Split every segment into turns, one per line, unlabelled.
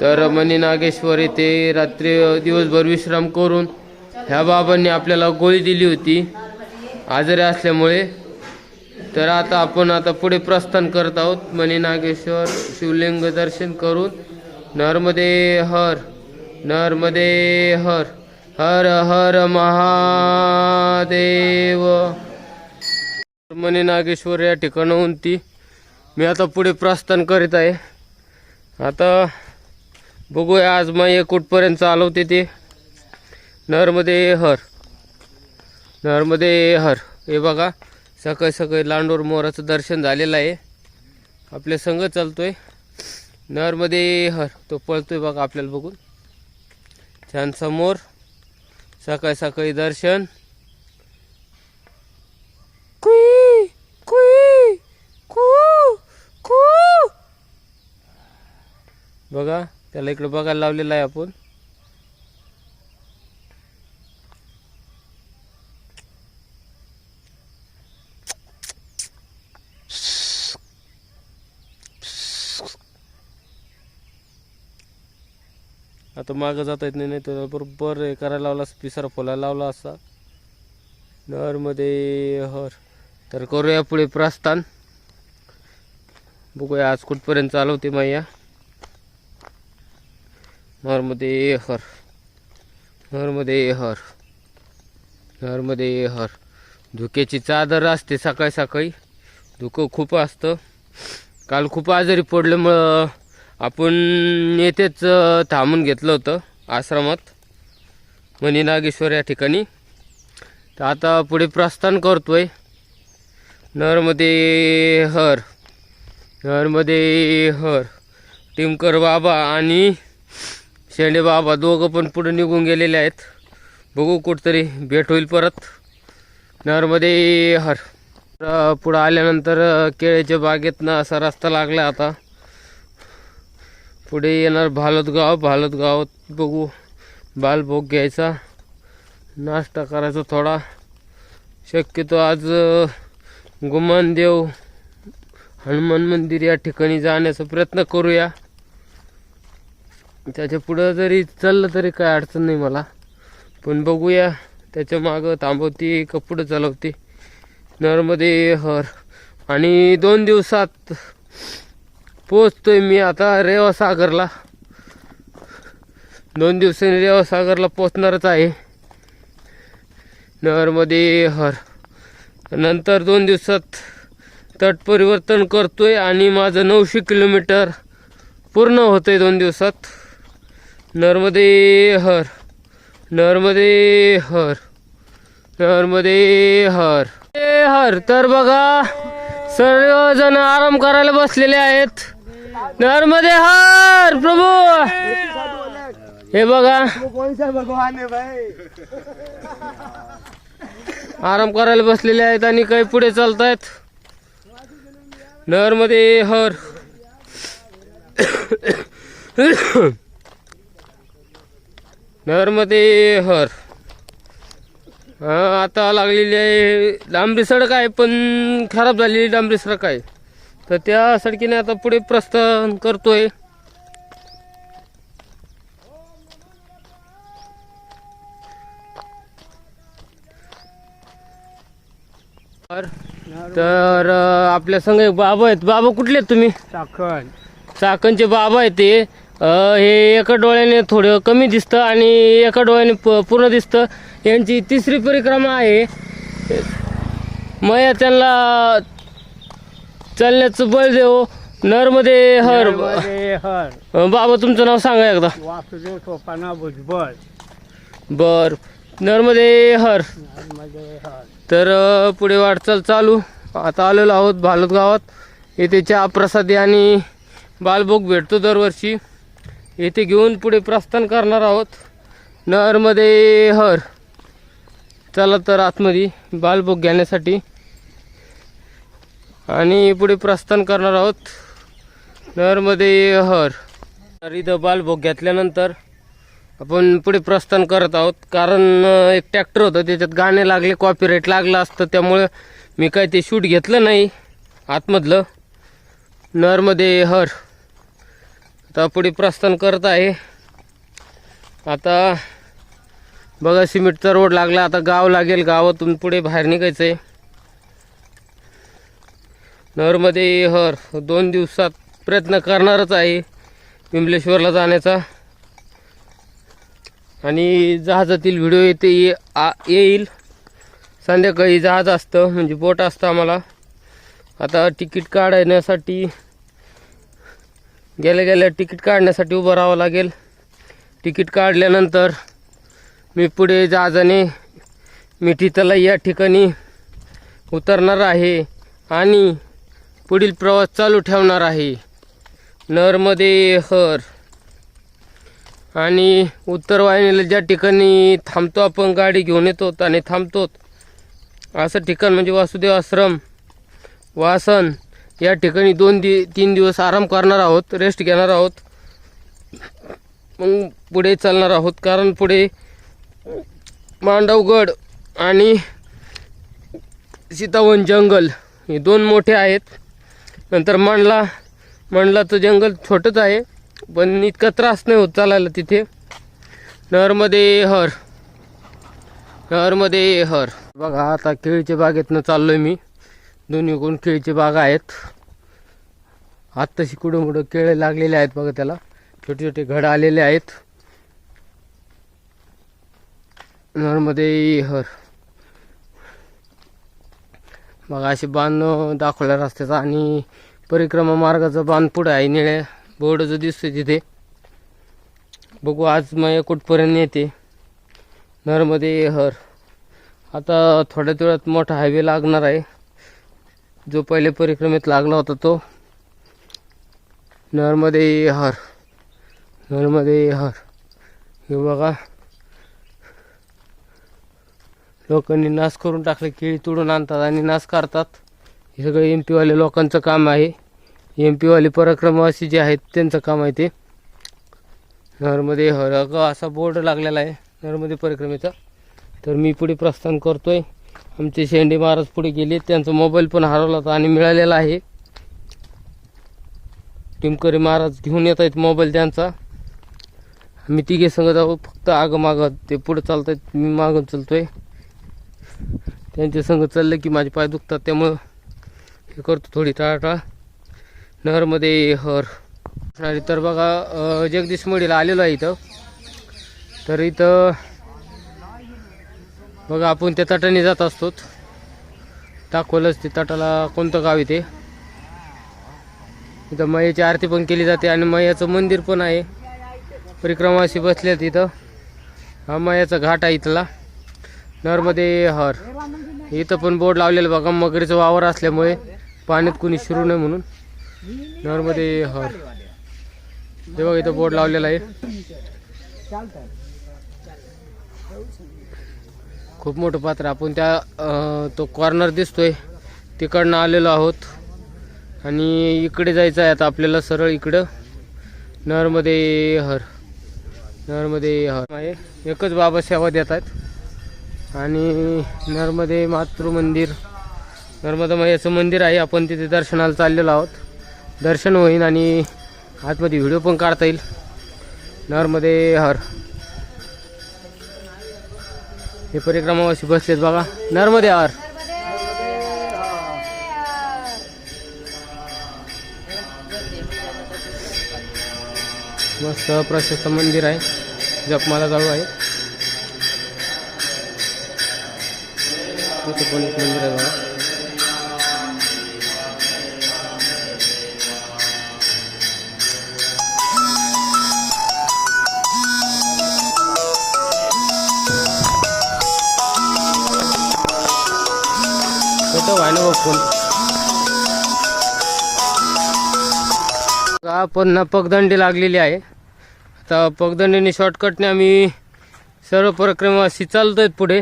तर मनी नागेश्वर येथे रात्री दिवसभर विश्राम करून ह्या बाबांनी आपल्याला गोळी दिली होती. आजारी असल्यामुळे. तर आता आपण आता पुढे प्रस्थान करत आहोत. मनी नागेश्वर शिवलिंग दर्शन करून. नर्मदे हर नर्मदे हर हर हर महादेव. मनी नागेश्वर या ठिकाणाहून ती. मी आता पुढे प्रस्थान करीत आहे. आता बघूया आज मग कुठपर्यंत चालवते ते. नर्मदे हर. नर्मदे हर. हे बघा सकाळी सकाळी लांडोर मोराचं दर्शन झालेलं आहे. आपल्या संघ चालतोय. नरमध्ये हर. तो पळतोय बघा आपल्याला बघून. छान समोर सकाळी सकाळी दर्शन कुई कुई कू कू बघा त्याला इकडं बघायला लावलेलं आहे आपण. आता मागं जाता येत नाही नाही तर बरोबर हे करायला लावला पिसारा फुलायला लावला असा नरमध्ये हर. तर करूया पुढे प्रस्थान. बघूया आज कुठपर्यंत चालवते मैया. नर्मदे हर नर्मदे हर नर्मदे हर. धुक्याची चादर असते सकाळी सकाळी. धुकं खूप असतं. काल खूप आजारी पडल्यामुळं आपण येथेच थांबून घेतलं होतं आश्रमात. मणी नागेश्वर या ठिकाणी. तर आता पुढे प्रस्थान करतोय. नर्मदे हर नरमध्ये हर. टिमकर बाबा आणि शेंडे बाबा दोघं पण पुढे निघून गेलेले आहेत. बघू कुठतरी भेट होईल परत. नरमध्ये हर. तर पुढं आल्यानंतर अ, केळ्याच्या बागेतनं असा रस्ता लागला आता. पुढे येणार भालतगाव. गाव बघू. बालभोग घ्यायचा. नाश्ता करायचा थोडा. शक्यतो आज गुमानदेव हनुमान मंदिर या ठिकाणी जाण्याचा प्रयत्न करूया. त्याच्या पुढं जरी चाललं तरी काय अडचण नाही मला. पण बघूया त्याच्या मागं थांबवते का चालवते. नर्मदे हर. आणि दोन दिवसात पोचतोय मी आता रेवासागरला. दोन दिवसांनी रेवासागरला पोचणारच आहे. नरमध्ये हर. नंतर दोन दिवसात तट परिवर्तन करतोय आणि माझं नऊशे किलोमीटर पूर्ण होतंय दोन दिवसात. नर्मदे हर नर्मदे हर नर्मदे हर. ए हर तर बघा सर्वजण आराम करायला बसलेले आहेत. नर्मदे हर प्रभू! हे बघा. आराम करायला बसलेले आहेत आणि काही पुढे चालत आहेत नर्मदे हर. नरमध्ये हर. हा आता लागलेली आहे डांबरी सडक आहे पण खराब झालेली डांबरी सडक आहे. तर त्या सडकीने आता पुढे प्रस्थान करतोय. तर आपल्या संग एक बाबा आहेत. बाबा कुठले आहेत तुम्ही?
चाकण.
चाकणचे बाबा आहेत ते. हे एका डोळ्याने थोडं कमी दिसतं आणि एका डोळ्याने प- पूर्ण दिसतं. यांची तिसरी परिक्रमा आहे. मग त्यांना चालण्याचं बळ देव. नरमध्ये हर.
हर.
बाबा तुमचं नाव सांगा एकदा.
वासुदेव सोपाना भुजबळ.
बर. नरमध्ये हर.
हर.
तर पुढे वाटचाल चालू. आता आलेलो आहोत भालत गावात येथे चहा प्रसादी आणि बालभोग भेटतो दरवर्षी. येथे घेऊन पुढे प्रस्थान करणार आहोत. नहरमध्ये हर. चला तर आतमध्ये बालभोग घेण्यासाठी आणि पुढे प्रस्थान करणार आहोत. नहरमध्ये हर. तर इथं बालभोग घेतल्यानंतर आपण पुढे प्रस्थान करत आहोत. कारण एक ट्रॅक्टर होतं त्याच्यात गाणे लागले कॉपीराईट लागलं असतं. त्यामुळे मी काय ते शूट घेतलं नाही. आतमधलं. नरमध्ये हर. आता पुढे प्रस्थान करत आहे. आता बघा सिमेंटचा रोड लागला आता गाव लागेल गावातून पुढे बाहेर निघायचं आहे नरमध्ये हर दोन दिवसात प्रयत्न करणारच आहे विमलेश्वरला जाण्याचा. आणि जहाजातील व्हिडिओ येते ये आ येईल. संध्याकाळी जहाज असतं म्हणजे बोट असतं आम्हाला. आता तिकीट काढण्यासाठी गेल्या गेल्या तिकीट काढण्यासाठी उभं राहावं लागेल. तिकीट काढल्यानंतर मी पुढे जाजाने मिठीतला या ठिकाणी उतरणार आहे आणि पुढील प्रवास चालू ठेवणार आहे. नरमध्ये हर आणि उत्तर वाहिनीला ज्या ठिकाणी थांबतो आपण गाडी घेऊन येतो आणि थांबतो असं ठिकाण म्हणजे वासुदेव आश्रम वासन या ठिकाणी दोन दि तीन दिवस आराम करणार आहोत रेस्ट घेणार आहोत. मग पुढे चालणार आहोत कारण पुढे मांडवगड आणि सीतावन जंगल हे दोन मोठे आहेत. नंतर मंडला मंडलाचं जंगल छोटंच आहे पण इतका त्रास नाही होत चालायला तिथे. नहरमध्ये हर. नहरमध्ये हर. बघा आता केळीच्या बागेतनं चाललोय मी. दोन्ही कोण केळीचे बागा आहेत. आत्ताशी कुठं मोठं केळे लागलेले आहेत बघा त्याला. छोटे छोटे घड आलेले आहेत. नॉर्मदे हर बघा असे बांध दाखवल्या रस्त्याचा आणि परिक्रमा मार्गाचा बांध पुढे आहे. निळ्या बोर्ड जो दिसतोय तिथे. बघू आज मग कुठपर्यंत येते नर्मदे हर आता थोड्याच वेळात मोठा हायवे लागणार आहे. जो पहिले परिक्रमेत लागला होता तो. नर्मदे हर. नर्मदे हर. हे बघा. लोकांनी नाश करून टाकले केळी तोडून आणतात आणि नाश करतात. हे सगळं एम पीवाले लोकांचं काम आहे. एम पीवाले पराक्रमवासी जे आहेत त्यांचं काम आहे ते. नर्मदे हर. अगं असा बोर्ड लागलेला आहे नर्मदे परिक्रमेचा. तर मी पुढे प्रस्थान करतोय. आमचे शेंडे महाराज पुढे गेले. त्यांचा मोबाईल पण हरवला होता आणि मिळालेला आहे. टिमकरी महाराज घेऊन येत आहेत मोबाईल त्यांचा. आम्ही तिघे सांगत आहोत फक्त आगं मागं ते पुढे चालत आहेत मी मागून चालतोय. त्यांच्या संग चाललं की माझे पाय दुखतात. त्यामुळं हे करतो थोडी टाळाटाळ. नहरमध्ये हर. तर बघा जगदीश मडीला आलेलो आहे इथं. तर इथं बघा आपण त्या तटाने जात असतो. दाखवलंच ते तटाला कोणतं गाव इथे इथं मयाची आरती पण केली जाते आणि मयाचं मंदिर पण आहे. परिक्रमाशी बसल्यात इथं. हा मयाचा घाट आहे इथला. नर्मदे हर. इथं पण बोर्ड लावलेलं बघा मगरीचं वावर असल्यामुळे पाण्यात कुणी शिरू नये म्हणून. नर्मदे हर. हे बघा इथं बोर्ड लावलेला आहे. खूप मोठं पात्र. आपण त्या तो कॉर्नर दिसतोय. तिकडनं आलेलो आहोत. आणि इकडे जायचं आहे आता आपल्याला सरळ इकडं. नरमध्ये हर. नरमध्ये हर. आहे. एकच बाबा सेवा देतात आणि नर्मदे मातृ मंदिर. नर्मदा मैयाचं मंदिर आहे. आपण तिथे दर्शनाला चाललेलो आहोत. दर्शन होईल आणि आतमध्ये व्हिडिओ पण काढता येईल. नरमध्ये हर. हे परिक्रमावासी बसलेत बघा. नर्मदे हर मस्त प्रशस्त मंदिर आहे. जपमाला जाऊ आहे. इथे पण एक मंदिर आहे बघा. कुठं व्हाय ना फोन का पण पगदंडी लागलेली आहे. आता पगदंडीने शॉर्टकटने आम्ही सर्व परिक्रमाशी चालतोय पुढे.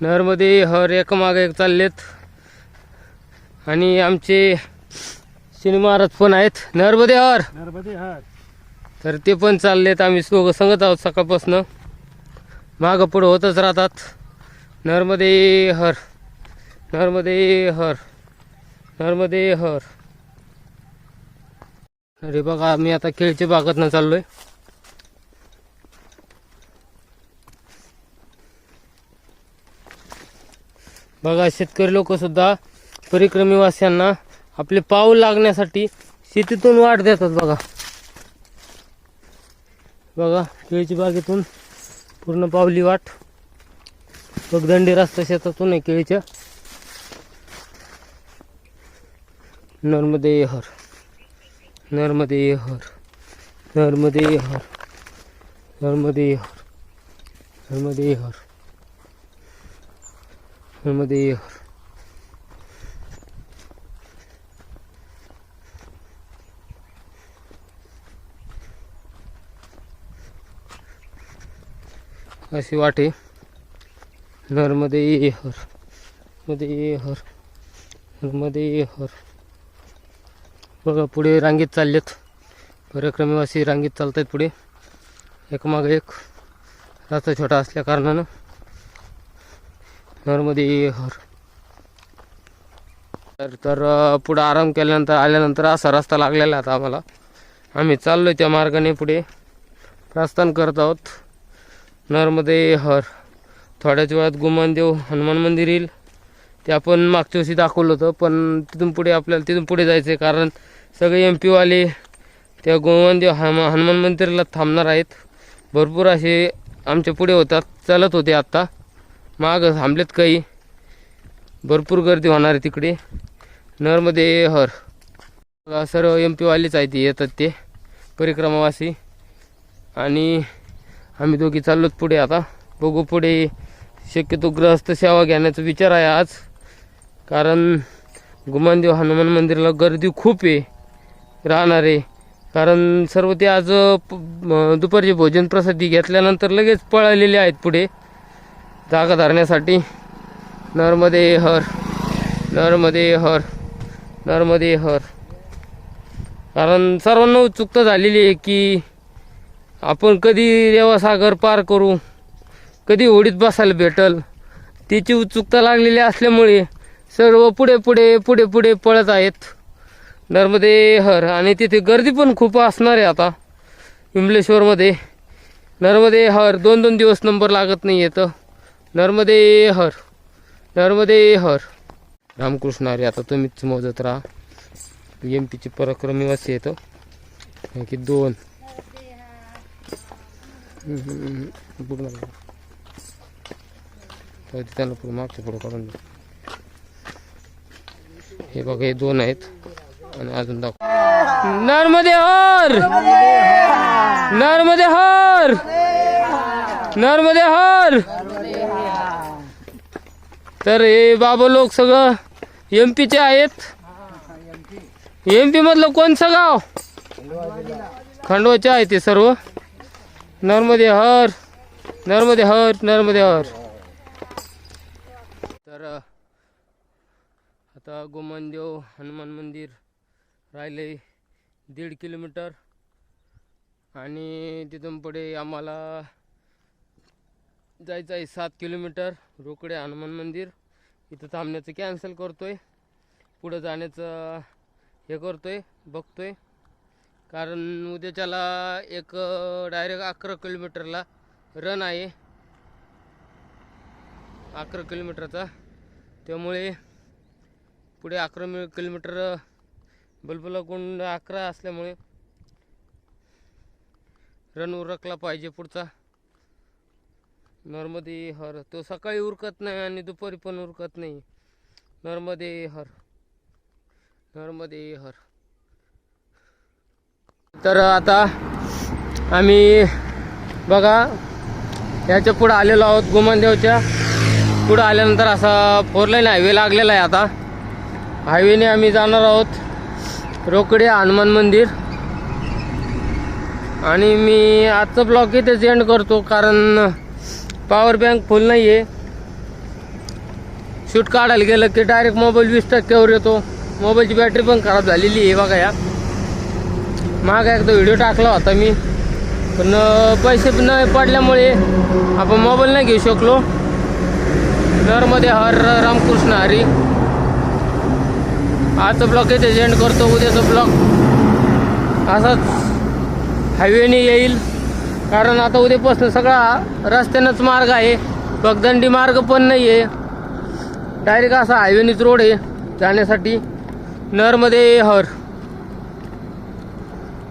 नरमध्ये हर एक मागे एक चाललेत. आणि आमचे शनी महाराज पण आहेत. नरमध्ये हर.
नर्मदे हर.
तर ते पण चाललेत. आम्ही दोघं सांगत आहोत सकाळपासनं. मागं पुढं होतच राहतात. नर्मदे हर. नर्मदे हर नर्मदे हर. अरे बघा मी आता केळीच्या ना चाललोय. बघा शेतकरी लोक सुद्धा परिक्रमीवासियांना आपले पाऊल लागण्यासाठी शेतीतून वाट देतात बघा. बघा केळीची बागेतून पूर्ण पावली वाट. बगदंडी रस्ता शेतातून आहे केळीच्या नर्मदे हर नर्मदे हर नर्मदे हर नर्मदे हर नर्मदे हर नर्मदे हर। अशी वाटे नर्मदे हर नर्मदे हर नर्मदे हर। बघा पुढे रांगेत चाललेत. परिक्रमीवासी रांगेत चालत आहेत पुढे एकमागं एक. रस्ता छोटा असल्या कारणानं. नर्मदे हर. तर तर पुढं आराम केल्यानंतर आल्यानंतर असा रस्ता लागलेला आता आम्हाला. आम्ही चाललो त्या मार्गाने पुढे. प्रस्थान करत आहोत. नर्मदे हर. थोड्याच वेळात गुमानदेव हनुमान मंदिर येईल. ते आपण मागच्या वर्षी दाखवलं होतं पण तिथून पुढे आपल्याला तिथून पुढे जायचं आहे कारण सगळे एम पीवाले त्या गोमानदेव हनुम हनुमान मंदिरला थांबणार आहेत. भरपूर असे आमच्या पुढे होतात चालत होते आत्ता मागं थांबलेत काही. भरपूर गर्दी होणार आहे तिकडे. नरमध्ये हर. सर्व एम पीवालेच आहेत ते येतात ते. परिक्रमावासी. आणि आम्ही दोघी चाललोत पुढे आता. बघू पुढे. शक्यतो ग्रहस्थ सेवा घेण्याचा विचार आहे आज. कारण गुमानदेव हनुमान मंदिरला गर्दी खूप आहे. राहणार. आहे कारण सर्व ते आज प- दुपारचे भोजन प्रसादी घेतल्यानंतर लगेच पळालेले आहेत पुढे. जागा धरण्यासाठी. नर्मदे हर. नर्मदे हर. नर्मदे हर. कारण सर्वांना उत्सुकता झालेली आहे की आपण कधी रेवासागर पार करू कधी होडीत बसायला भेटल. त्याची उत्सुकता लागलेली असल्यामुळे सर्व पुढे पुढे पुढे पुढे पळत आहेत. नर्मदे हर. आणि तिथे गर्दी पण खूप असणार आहे आता. विमलेश्वरमध्ये. नर्मदे हर. दोन दोन दिवस नंबर लागत नाही येतं नर्मदे हर. नर्मदे हर. रामकृष्ण अरे आता तुम्हीच मोजत राहा. एम पीची पराक्रमीवासी येतं आणखी दोन. त्यांना पुढे मागचं पुढं काढून हे बघा हे दोन आहेत. आणि अजून दाखव. नर्मदे हर! नर्मदे हर! नर्मदे हर! तर हे बाबा लोक सगळं एम पीचे आहेत. एम पी मधलं कोणचं गाव? खंडवाचे आहे ते सर्व. नर्मदे हर! नर्मदे हर! नर्मदे हर! तर आता गोमनदेव हनुमान मंदिर राहिले दीड किलोमीटर. आणि तिथून पुढे आम्हाला जायचं आहे सात किलोमीटर रोकडे हनुमान मंदिर. इथं थांबण्याचं कॅन्सल करतोय. पुढं जाण्याचं हे करतोय बघतोय. कारण उद्याच्याला एक डायरेक्ट अकरा किलोमीटरला रन आहे. अकरा किलोमीटरचा. त्यामुळे पुढे अकरा किलोमीटर बलबला गुंड अकरा असल्यामुळे रन उरकला पाहिजे पुढचा. नर्मदे हर. तो सकाळी उरकत नाही आणि दुपारी पण उरकत नाही. नर्मदे हर. नर्मदे हर. तर आता आम्ही बघा याच्या पुढं आलेलो आहोत गुमनदेवच्या पुढं आल्यानंतर असा फोर लाईन हायवे लागलेला आहे आता. हायवेने आम्ही जाणार आहोत. रोकडे हनुमान मंदिर. आणि मी आजचा ब्लॉग इथेच एंड करतो कारण पॉवर बँक फुल नाही आहे शूट काढायला गेलं की डायरेक्ट मोबाईल वीस टक्क्यावर येतो. मोबाईलची बॅटरी पण खराब झालेली आहे बघा या. माग एकदा व्हिडिओ टाकला होता मी. पण पैसे न पडल्यामुळे आपण मोबाईल नाही घेऊ शकलो. नरमध्ये हर रामकृष्ण हरी. आजचा ब्लॉग येथे एंड करतो उद्याचा ब्लॉग असाच हायवेने येईल. कारण आता उद्यापासून सगळा रस्त्यानंच मार्ग आहे. पगदंडी मार्ग पण नाही आहे डायरेक्ट असा हायवेनीच रोड आहे जाण्यासाठी. नरमध्ये हर.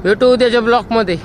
भेटू उद्याच्या ब्लॉकमध्ये